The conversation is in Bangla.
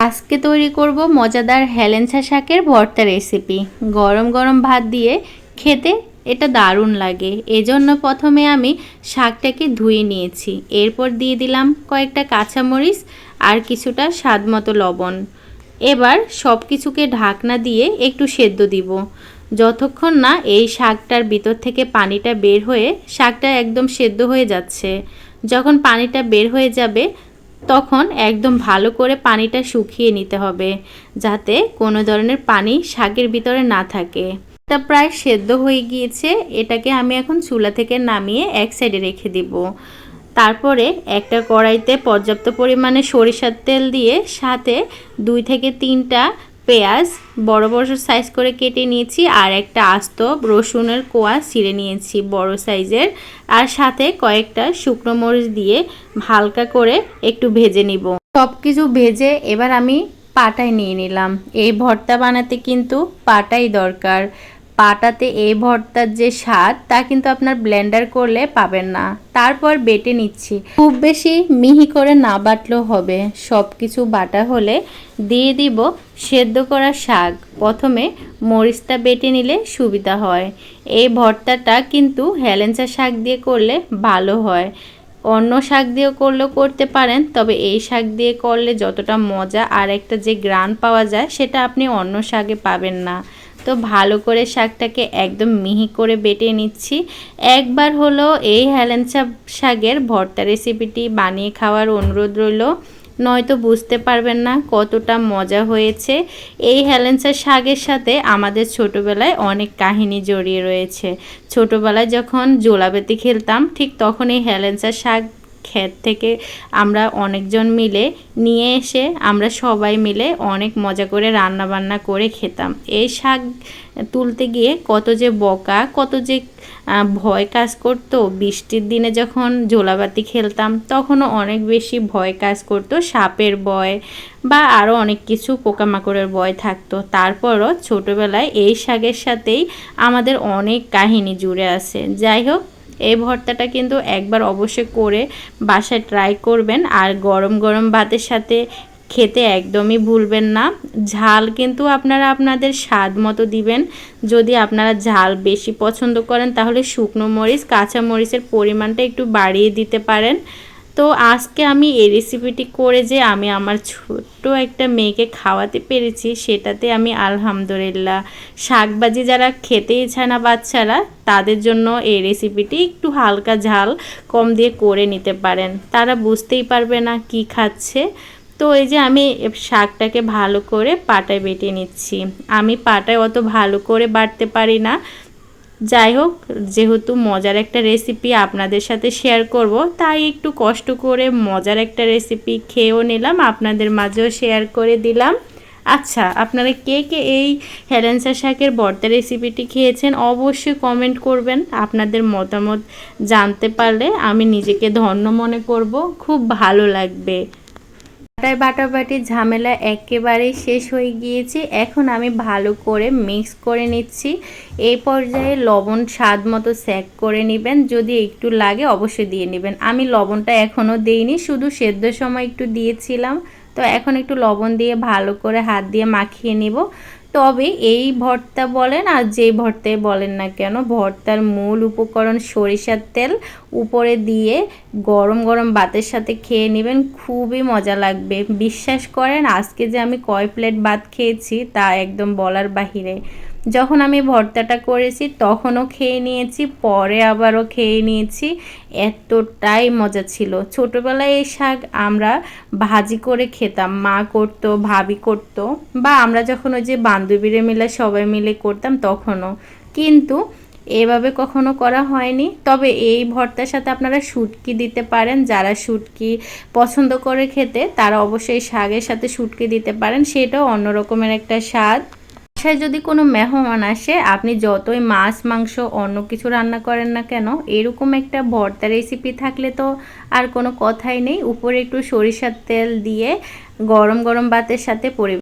আজকে তৈরি করব মজাদার হেলেঞ্চা শাকের ভর্তা রেসিপি। গরম গরম ভাত দিয়ে খেতে এটা দারুণ লাগে। এজন্য প্রথমে আমি শাকটাকে ধুয়ে নিয়েছি। এরপর দিয়ে দিলাম কয়েকটা কাঁচামরিচ আর কিছুটা স্বাদ মতো লবণ। এবার সব কিছুকে ঢাকনা দিয়ে একটু সেদ্ধ দিব। যতক্ষণ না এই শাকটার ভিতর থেকে পানিটা বের হয়ে শাকটা একদম সেদ্ধ হয়ে যাচ্ছে। যখন পানিটা বের হয়ে যাবে তখন একদম ভালো করে পানিটা শুকিয়ে নিতে হবে, যাতে কোনো ধরনের পানি শাকের ভিতরে না থাকে। এটা প্রায় সেদ্ধ হয়ে গিয়েছে, এটাকে আমি এখন চুলা থেকে নামিয়ে এক সাইডে রেখে দিব। তারপরে একটা কড়াইতে পর্যাপ্ত পরিমাণে সরিষার তেল দিয়ে সাথে দুই থেকে তিনটা পেঁয়াজ বড় বড় সাইজ করে কেটে নিয়েছি, আর একটা আস্ত রসুনের কোয়া ছিঁড়ে নিয়েছি বড় সাইজের আর সাথে কয়েকটা শুকনো মরিচ দিয়ে হালকা করে একটু ভেজে নিব। সব কিছু ভেজে এবার আমি পাটায় নিয়ে নিলাম। এই ভর্তা বানাতে কিন্তু পাটাই দরকার। পাটাতে এই ভর্তার যে স্বাদ, তা কিন্তু আপনার ব্লেন্ডার করলে পাবেন না। তারপর বেটে নিচ্ছি। খুব বেশি মিহি করে না বাটলেও হবে। সব কিছু বাটা হলে দিয়ে দিব সেদ্ধ করা শাক। প্রথমে মরিচটা বেটে নিলে সুবিধা হয়। এই ভর্তাটা কিন্তু হেলেঞ্চা শাক দিয়ে করলে ভালো হয়। অন্য শাক দিয়েও করলেও করতে পারেন, তবে এই শাক দিয়ে করলে যতটা মজা আর একটা যে গ্রান পাওয়া যায়, সেটা আপনি অন্য শাকে পাবেন না। তো ভালো করে শাকটাকে একদম মিহি করে বেটে নিচ্ছি। একবার হলো এই হেলেঞ্চা শাকের ভর্তা রেসিপিটি বানিয়ে খাওয়ার অনুরোধ রইল। নয়তো বুঝতে পারবেন না কতটা মজা হয়েছে। এই হেলেন্সা শাকের সাথে আমাদের ছোটোবেলায় অনেক কাহিনী জড়িয়ে রয়েছে। ছোটোবেলায় যখন জোলাবেতি খেলতাম, ঠিক তখন এই হেলেন্সা শাক ক্ষেত থেকে আমরা অনেকজন মিলে নিয়ে এসে আমরা সবাই মিলে অনেক মজা করে রান্না বান্না করে খেতাম। এই শাক তুলতে গিয়ে কত যে বকা, কত যে ভয় কাজ করতো। বৃষ্টির দিনে যখন ঝোলাবাতি খেলতাম, তখনও অনেক বেশি ভয় কাজ করতো। সাপের ভয় বা আরও অনেক কিছু পোকামাকড়ের ভয় থাকতো। তারপরও ছোটোবেলায় এই শাকের সাথেই আমাদের অনেক কাহিনী জুড়ে আছে। যাই হোক এই ভর্তাটা কিন্তু একবার অবশ্যই করে বাসায় ট্রাই করবেন আর গরম গরম ভাতের সাথে খেতে একদমই ভুলবেন না। ঝাল কিন্তু আপনারা আপনাদের স্বাদ মতো দিবেন। যদি আপনারা ঝাল বেশি পছন্দ করেন তাহলে শুকনো মরিচ, কাঁচা মরিচের পরিমাণটা একটু বাড়িয়ে দিতে পারেন। তো আজকে আমি এই রেসিপিটি করে যে আমি আমার ছোট্ট একটা মেয়েকে খাওয়াতে পেরেছি, সেটাতে আমি আলহামদুলিল্লাহ শাকবাজি যারা খেতেই চায় না বাচ্চারা, তাদের জন্য এই রেসিপিটি একটু হালকা ঝাল কম দিয়ে করে নিতে পারেন। তারা বুঝতেই পারবে না কি খাচ্ছে। তো এই যে আমি শাকটাকে ভালো করে পাটায় বেটে নিচ্ছি। আমি পাটায় অত ভালো করে বাটতে পারি না। যাই হোক, যেহেতু মজার একটা রেসিপি আপনাদের সাথে শেয়ার করব, তাই একটু কষ্ট করে মজার একটা রেসিপি খেয়েও নিলাম, আপনাদের মাঝেও শেয়ার করে দিলাম। আচ্ছা আপনারা কে কে এই হেলেন্সা শাকের বর্তা রেসিপিটি খেয়েছেন অবশ্যই কমেন্ট করবেন। আপনাদের মতামত জানতে পারলে আমি নিজেকে ধন্য মনে করব। খুব ভালো লাগবে। বাটায় বাটাবাটির ঝামেলা একেবারে শেষ হয়ে গিয়েছে। এখন আমি ভালো করে মিক্স করে নিচ্ছি। এই পর্যায়ে লবণ স্বাদ মতো স্যাক করে নেবেন। যদি একটু লাগে অবশ্যই দিয়ে নেবেন। আমি লবণটা এখনও দিইনি, শুধু সেদ্ধ সময় একটু দিয়েছিলাম। তো এখন একটু লবণ দিয়ে ভালো করে হাত দিয়ে মাখিয়ে নিব। তবে এই ভর্তা বলেন আর যে ভর্তায় বলেন না কেন, ভর্তার মূল উপকরণ সরিষার তেল, উপরে দিয়ে গরম গরম ভাতের সাথে খেয়ে নেবেন, খুবই মজা লাগবে। বিশ্বাস করেন, আজকে যে আমি কয় প্লেট ভাত খেয়েছি তা একদম বলার বাহিরে। যখন আমি ভর্তাটা করেছি তখনও খেয়ে নিয়েছি, পরে আবারও খেয়ে নিয়েছি। এতটাই মজা ছিল। ছোটোবেলায় এই শাক আমরা ভাজি করে খেতাম, মা করতো, ভাবি করতো, বা আমরা যখন ওই যে বান্ধবীরা মিলে, সবাই মিলে করতাম তখনও। কিন্তু এভাবে কখনো করা হয়নি। তবে এই ভর্তার সাথে আপনারা শুটকি দিতে পারেন। যারা শুটকি পছন্দ করে খেতে, তারা অবশ্যই শাকের সাথে শুটকি দিতে পারেন। সেটাও অন্যরকমের একটা স্বাদ। বাসায় যদি কোনো মেহমান আসে, আপনি যতই মাছ, মাংস, অন্য কিছু রান্না করেন না কেন, এরকম একটা ভর্তা রেসিপি থাকলে তো আর কোনো কথাই নেই। উপরে একটু সরিষার তেল দিয়ে গরম গরম ভাতের সাথে পরি